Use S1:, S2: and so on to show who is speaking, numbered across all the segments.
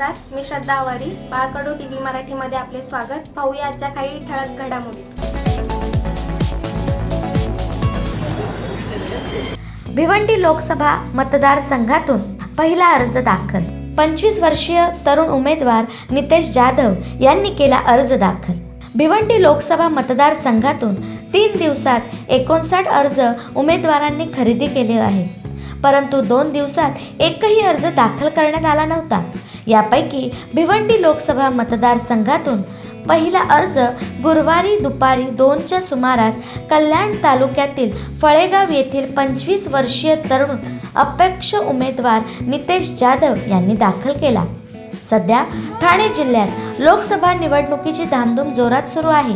S1: नमस्कार मी श्रद्धा आवारी. बाळकडू T V मराठीमध्ये आपले स्वागत. पाहूया आजच्या काही ठळक घडामोडी.
S2: भिवंडी लोकसभा मतदारसंघातून पहिला अर्ज दाखल. पंचवीस वर्षीय तरुण उमेदवार नितेश जाधव यांनी केला अर्ज दाखल. भिवंडी लोकसभा मतदारसंघातून तीन दिवसात एकोणसाठ अर्ज उमेदवारांनी खरेदी केले आहेत. परंतु दोन दिवसात एकही अर्ज दाखल करण्यात आला नव्हता. यापैकी भिवंडी लोकसभा मतदारसंघातून पहिला अर्ज गुरुवारी दुपारी दोनच्या सुमारास कल्याण तालुक्यातील फळेगाव येथील पंचवीस वर्षीय तरुण अपेक्ष उमेदवार नितेश जाधव यांनी दाखल केला. सध्या ठाणे जिल्ह्यात लोकसभा निवडणुकीची धामधूम जोरात सुरू आहे.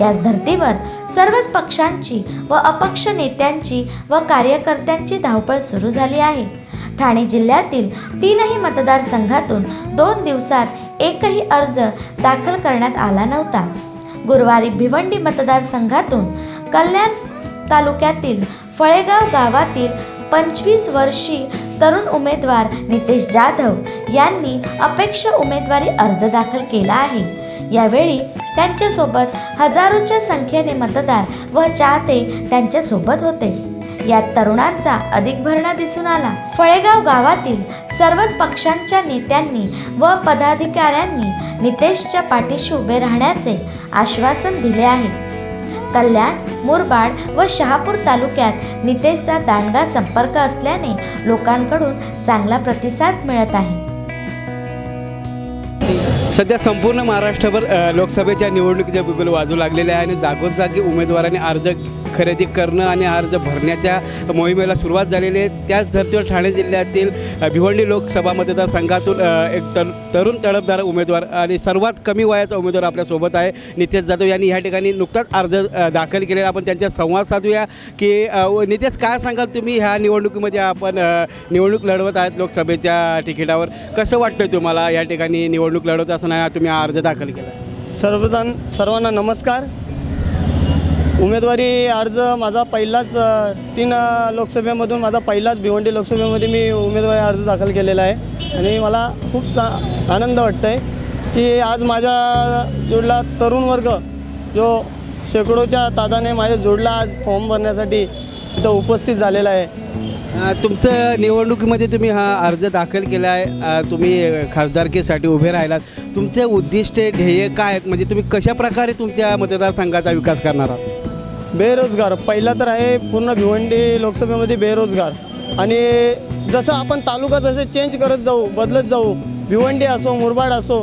S2: याच धर्तीवर सर्वच पक्षांची व अपक्ष नेत्यांची व कार्यकर्त्यांची धावपळ सुरू झाली आहे. ठाणे जिल्ह्यातील तीनही मतदारसंघातून दोन दिवसात एकही अर्ज दाखल करण्यात आला नव्हता. गुरुवारी भिवंडी मतदारसंघातून कल्याण तालुक्यातील फळेगाव गावातील पंचवीस वर्षी तरुण उमेदवार नितेश जाधव यांनी अपेक्ष उमेदवारी अर्ज दाखल केला आहे. यावेळी त्यांच्यासोबत हजारोच्या संख्येने मतदार व चाहते त्यांच्यासोबत होते. यात तरुणांचा अधिक भरणा दिसून आला. फळेगाव गावातील सर्वच पक्षांच्या नेत्यांनी व पदाधिकाऱ्यांनी नितेशच्या पाठीशी उभे राहण्याचे आश्वासन दिले आहे. कल्याण मुरबाड व शहापूर तालुक्यात नितेशचा दांडगा संपर्क असल्याने लोकांकडून चांगला प्रतिसाद मिळत आहे.
S3: सध्या संपूर्ण महाराष्ट्रभर लोकसभेच्या निवडणुकीच्या बिगुल वाजू लागलेले आहे आणि जागोजागी उमेदवारांनी अर्ज खरेदी करणं आणि अर्ज भरण्याच्या मोहिमेला सुरुवात झालेली आहे. त्याच धर्तीवर ठाणे जिल्ह्यातील भिवंडी लोकसभा मतदारसंघातून एक तर तरुण तळपदार उमेदवार आणि सर्वात कमी वयाचा उमेदवार आपल्यासोबत आहे नितेश जाधव. यांनी ह्या ठिकाणी नुकताच अर्ज दाखल केलेला. आपण त्यांच्या संवाद साधूया की व नितेश काय सांगाल तुम्ही? ह्या निवडणुकीमध्ये आपण निवडणूक लढवत आहात लोकसभेच्या तिकिटावर. कसं वाटतं तुम्हाला या ठिकाणी निवडणूक लढवत असताना तुम्ही हा अर्ज दाखल केला
S4: सर्वजण सर्वांना नमस्कार. उमेदवारी अर्ज माझा पहिलाच अ, तीन अ, लोकसभेमधून माझा पहिलाच भिवंडी लोकसभेमध्ये मी उमेदवारी अर्ज दाखल केलेला आहे. आणि मला खूप चा आनंद वाटतं आहे की आज माझ्या जोडला तरुण वर्ग जो शेकडोच्या तादाने माझ्या जोडला आज फॉर्म भरण्यासाठी इथं उपस्थित झालेला आहे.
S3: तुमचं निवडणुकीमध्ये तुम्ही हा अर्ज दाखल केला आहे तुम्ही खासदारकीसाठी उभे राहिलात. तुमचे उद्दिष्ट ध्येय काय आहेत? म्हणजे तुम्ही कशा प्रकारे तुमच्या मतदारसंघाचा विकास करणार आहात?
S4: बेरोजगार. पहिला तर आहे पूर्ण भिवंडी लोकसभेमध्ये बेरोजगार. आणि जसं आपण तालुका जसे चेंज करत जाऊ बदलत जाऊ भिवंडी असो मुरबाड असो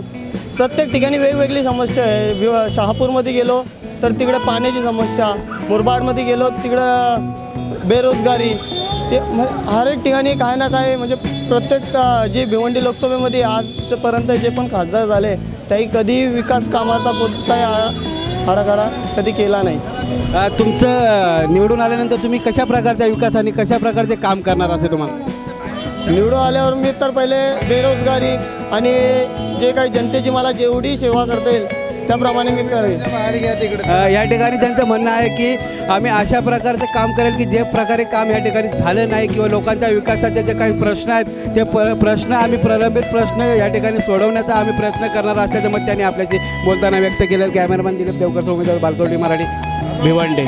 S4: प्रत्येक ठिकाणी वेगवेगळी समस्या आहे. भिव शहापूरमध्ये गेलो तर तिकडे पाण्याची समस्या मुरबाडमध्ये गेलो तिकडं बेरोजगारी ते हर एक ठिकाणी काय ना काय म्हणजे प्रत्येक जे भिवंडी लोकसभेमध्ये आजपर्यंत जे पण खासदार झाले त्याही कधी विकास कामाचा कोणताही आ- आडाकाडा कधी केला नाही.
S3: तुमचं निवडून आल्यानंतर तुम्ही कशा प्रकारचा विकास आणि कशा प्रकारचे काम करणार असे तुम्हाला?
S4: निवडून आल्यावर मी तर पहिले बेरोजगारी आणि जे काही जनतेची मला जेवढी सेवा करता येईल त्याप्रमाणे मी करेन
S3: या ठिकाणी त्यांचं म्हणणं आहे की आम्ही अशा प्रकारचं काम करेल की जे प्रकारे काम या ठिकाणी झालं नाही किंवा लोकांच्या विकासाचे जे काही प्रश्न आहेत ते प प्रश्न आम्ही प्रलंबित प्रश्न या ठिकाणी सोडवण्याचा आम्ही प्रयत्न करणार असल्याचं मत त्यांनी आपल्याशी बोलताना व्यक्त केलेलं कॅमेरामॅन दिलीप देवकर उमेदवार बालकवडी मराठी भिवंडे.